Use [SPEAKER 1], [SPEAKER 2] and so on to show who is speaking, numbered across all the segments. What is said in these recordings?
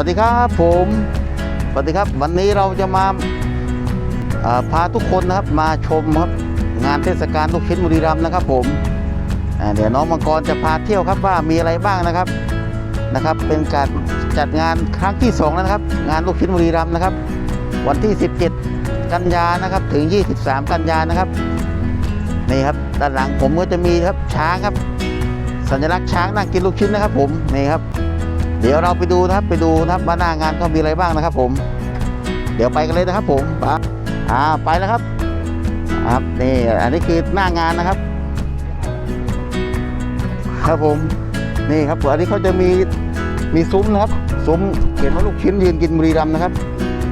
[SPEAKER 1] วัสดีครับผมสวัสดีครับวันนี้เราจะมาาพาทุกคนนะครับมาชมครับงานเทศกาลลูกชิ้นบุรีรัมย์นะครับผมเดี๋ยวน้องมังกรจะพาเที่ยวครับว่ามีอะไรบ้างนะครับนะครับ เป็นการจัดงานครั้งที่สองแล้วนะครับ งานลูกชิ้นบุรีรัมย์นะครับ วันที่ 17 กันยานะครับถึง 23 กันยานะครับนี่ครับด้านหลังผมก็จะมีครับช้างครับ สัญลักษณ์ช้างนั่งกินลูกชิ้นนะครับผมนี่ครับ เดี๋ยวเราไปดูนะครับไปดูนะครับว่าหน้างานเขามีอะไรบ้างนะครับ ผม เดี๋ยวไปกันเลยนะครับ ผมไปอ่าไปแล้วครับ ครับนี่อันนี้คือหน้างานนะครับ ครับผมนี่ครับอันนี้เขาจะมีมีซุ้มนะครับซุ้มเขียนว่าลูกชิ้นยืนกินบุรีรัมนะครับ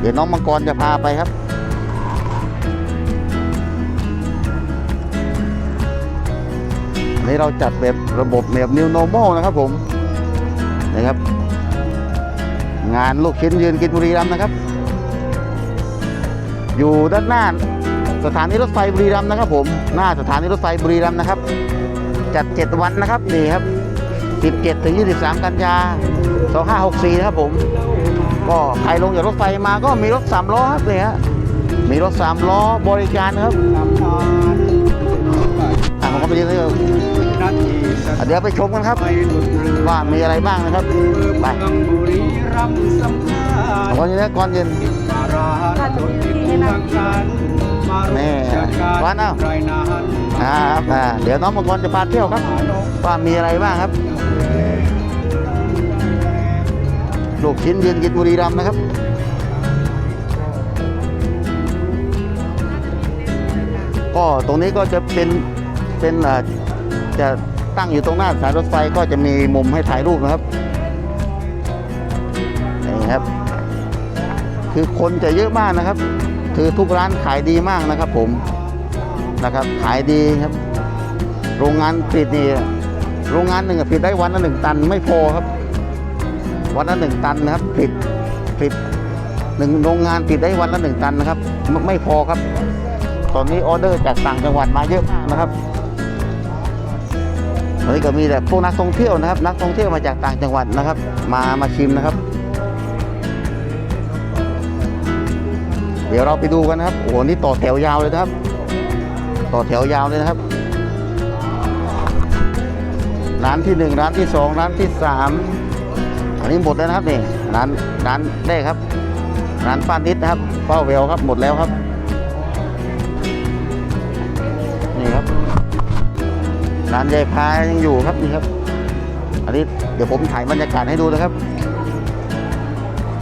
[SPEAKER 1] เดี๋ยวน้องมังกรจะพาไปครับนนี้เราจัดแบบระบบแบบ new normal นะครับผมนะครับ งานลูกชิ้นยืนกินบุรีรัมย์นะครับ อยู่ด้านหน้าสถานีรถไฟบุรีรัมย์นะครับ ผมหน้าสถานีรถไฟบุรีรัมย์นะครับ จัด 7 วันนะครับนี่ครับ 17ถึง23 กันยา 2564 นะครับผมก็ใครลงจากรถไฟมาก็มีรถ3ล้อครับนี่ฮะมีรถ3ล้อบริการนะครับอะผมก็ไปเรียนเลยอะเดี๋ยวไปชมกันครับ ว่ามีอะไรบ้างนะครับ ไป อนเย็นนะก่อนเย็น
[SPEAKER 2] มาราชนดินเมืองกันมา
[SPEAKER 1] แน่
[SPEAKER 2] ร่วมจัดการ
[SPEAKER 1] วันเอ้า
[SPEAKER 2] ไรนาน
[SPEAKER 1] ครับอ่าเดี๋ยวน้องมังกรจะพาเที่ยวครับว่ามีอะไรบ้างครับลูกชิ้นยืนกินบุรีรัมย์นะครับก็ตรงนี้ก็จะเป็นเป็นอ่าจะตั้งอยู่ตรงหน้าสถายรถไฟก็จะมีมุมให้ถ่ายรูปนะครับนี่ครับ คือคนจะเยอะมากนะครับ คือทุกร้านขายดีมากนะครับ ผมนะครับ ขายดีครับ โรงงานผลิตนี่โรงงานหนึ่งผลิตได้วันละหนึ่งตันไม่พอครับ วันละหนึ่งตันนะครับผลิตผลิตหนึ่งโรงงานผลิตได้วันละหนึ่งตันนะครับไม่ไม่พอครับ ตอนนี้ออเดอร์จากต่างจังหวัดมาเยอะมากนะครับตอนนี้ก็มีแต่พวกนักท่องเที่ยวนะครับ นักท่องเที่ยวมาจากต่างจังหวัดนะครับ มามาชิมนะครับ เดี๋ยวเราไปดูกันนะครับโอ้โหนี่ต่อแถวยาวเลยนะครับ ต่อแถวยาวเลยนะครับ ร้านที่หนึ่งร้านที่สองร้านที่สามอันนี้หมดแล้วนะครับนี่ร้านร้านแรกครับ ร้านป้านิดนะครับเป้าเวลครับหมดแล้วครับ นี่ครับ ร้านยายพายยังอยู่ครับนี่ครับ อันนี้เดี๋ยวผมถ่ายบรรยากาศให้ดูนะครับ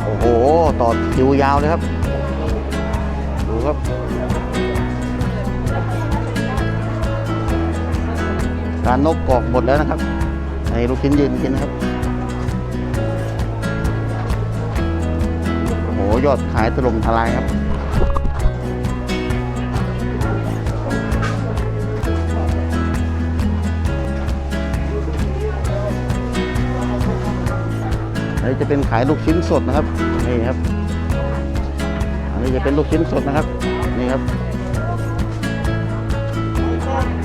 [SPEAKER 1] โอ้โหต่อคิวยาวเลยครับ ครับร้านนกกอกหมดแล้วนะครับในลูกชิ้นยืนกินนะครับโอ้โหยอดขายถล่มทลายครับอันนี้จะเป็นขายลูกชิ้นสดนะครับนี่ครับ นนี้จะเป็นลูกชิ้นสดนะครับ นี่ครับ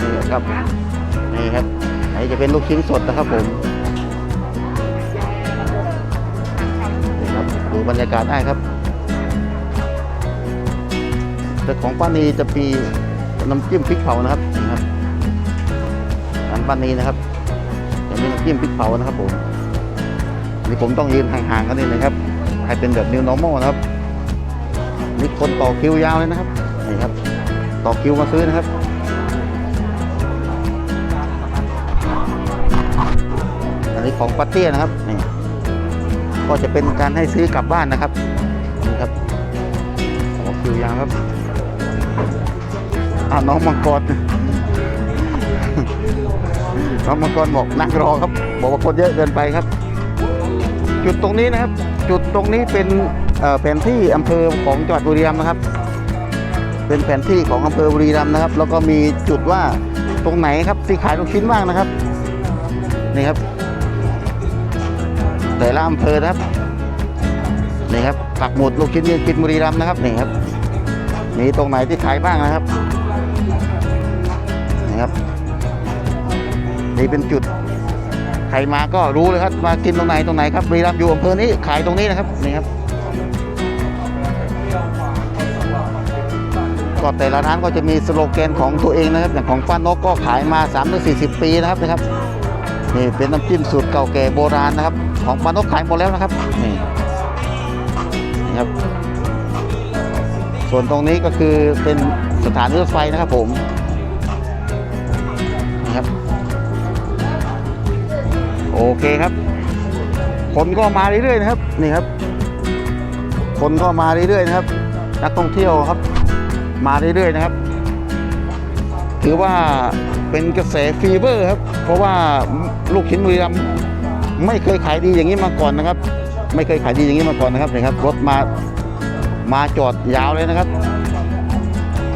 [SPEAKER 1] นี่ครับ นี่ครับอันนี้จะเป็นลูกชิ้นสดนะครับผมนี่ครับดูบรรยากาศได้ครับ แต่ของป้านีจะมีน้ำจิ้มพริกเผานะครับนี่ครับร้านป้านีนะครับจะมีน้ำจิ้มพริกเผานะครับผมนี่ผมต้องยืนห่างๆกันนิดนะครับ ให้เป็นแบบ new normal นะครับ นี่คนต่อคิวยาวเลยนะครับนี่ครับ ต่อคิวมาซื้อนะครับอันนี้ของปัตเตี้ยนะครับนี่ก็จะเป็นการให้ซื้อกลับบ้านนะครับนี่ครับต่อคิวยาวครับอ้าวน้องมังกรน้องมังกรบอกนั่งรอครับ บอกว่าคนเยอะเกินไปครับ จุดตรงนี้นะครับ จุดตรงนี้เป็น แผนที่อำเภอของจังหวัดบุรีรัมย์นะครับ เป็นแผนที่ของอำเภอบุรีรัมย์นะครับ แล้วก็มีจุดว่าตรงไหนครับที่ขายลูกชิ้นบ้างนะครับนี่ครับ แต่ละอำเภอนะครับนี่ครับปักหมุดลูกชิ้นยืนกินบุรีรัมย์นะครับนี่ครับมีตรงไหนที่ขายบ้างนะครับนี่ครับนี่เป็นจุดใครมาก็รู้เลยครับมากินตรงไหนตรงไหนครับบุรีรัมย์อยู่อำเภอนี้ขายตรงนี้นะครับนี่ครับ ก็แต่ละร้านก็จะมีสโลแกนของตัวเองนะครับ อย่างของป้านกก็ขายมา 3 4 0 ปีนะครับนะครับนี่เป็นน้ำจิ้มสูตรเก่าแก่โบราณนะครับ ของป้านกขายหมดแล้วนะครับนี่นี่ครับ ส่วนตรงนี้ก็คือเป็นสถานรถไฟนะครับผมนะครับโอเคครับ คนก็มาเรื่อยๆนะครับนี่ครับ คนก็มาเรื่อยๆนะครับ นักท่องเที่ยวครับ มาเรื่อยๆนะครับ ถือว่าเป็นกระแสฟีเวอร์ครับ เพราะว่าลูกชิ้นบุรีรัมย์ไม่เคยขายดีอย่างนี้มาก่อนนะครับ ไม่เคยขายดีอย่างนี้มาก่อนนะครับนะครับ รถมามาจอดยาวเลยนะครับ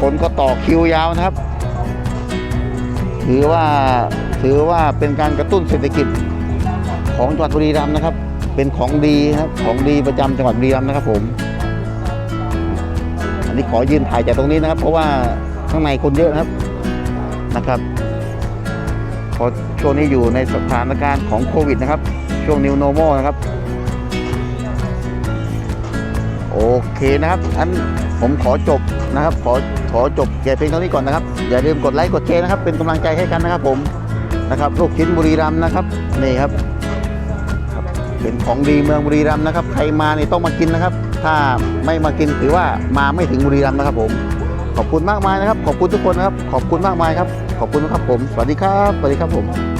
[SPEAKER 1] คนก็ต่อคิวยาวนะครับ ถือว่าถือว่าเป็นการกระตุ้นเศรษฐกิจของจังหวัดบุรีรัมย์นะครับ เป็นของดีครับของดีประจำจังหวัดบุรีรัมย์นะครับผม นนี้ขอยืนถ่ายจากตรงนี้นะครับ เพราะว่าข้างในคนเยอะนะครับนะครับพราะช่วงนี้อยู่ในสถานการณ์ของโควิดนะครับ ช่วง New Normal นะครับ โอเคนะครับอันผมขอจบนะครับ ขอขอจบแค่เพียงเท่านี้ก่อนนะครับ อย่าลืมกดไลค์กดแชร์นะครับ เป็นกำลังใจให้กันนะครับผมนะครับลูกชิ้นบุรีรัมย์นะครับนี่ครับ เป็นของดีเมืองบุรีรัมย์นะครับ ใครมาเนี่ต้องมากินนะครับ ถ้าไม่มากินถือว่ามาไม่ถึงบุรีรัมย์นะครับผม ขอบคุณมากมายนะครับ ขอบคุณทุกคนนะครับ ขอบคุณมากมายครับ ขอบคุณนะครับผม สวัสดีครับ สวัสดีครับผม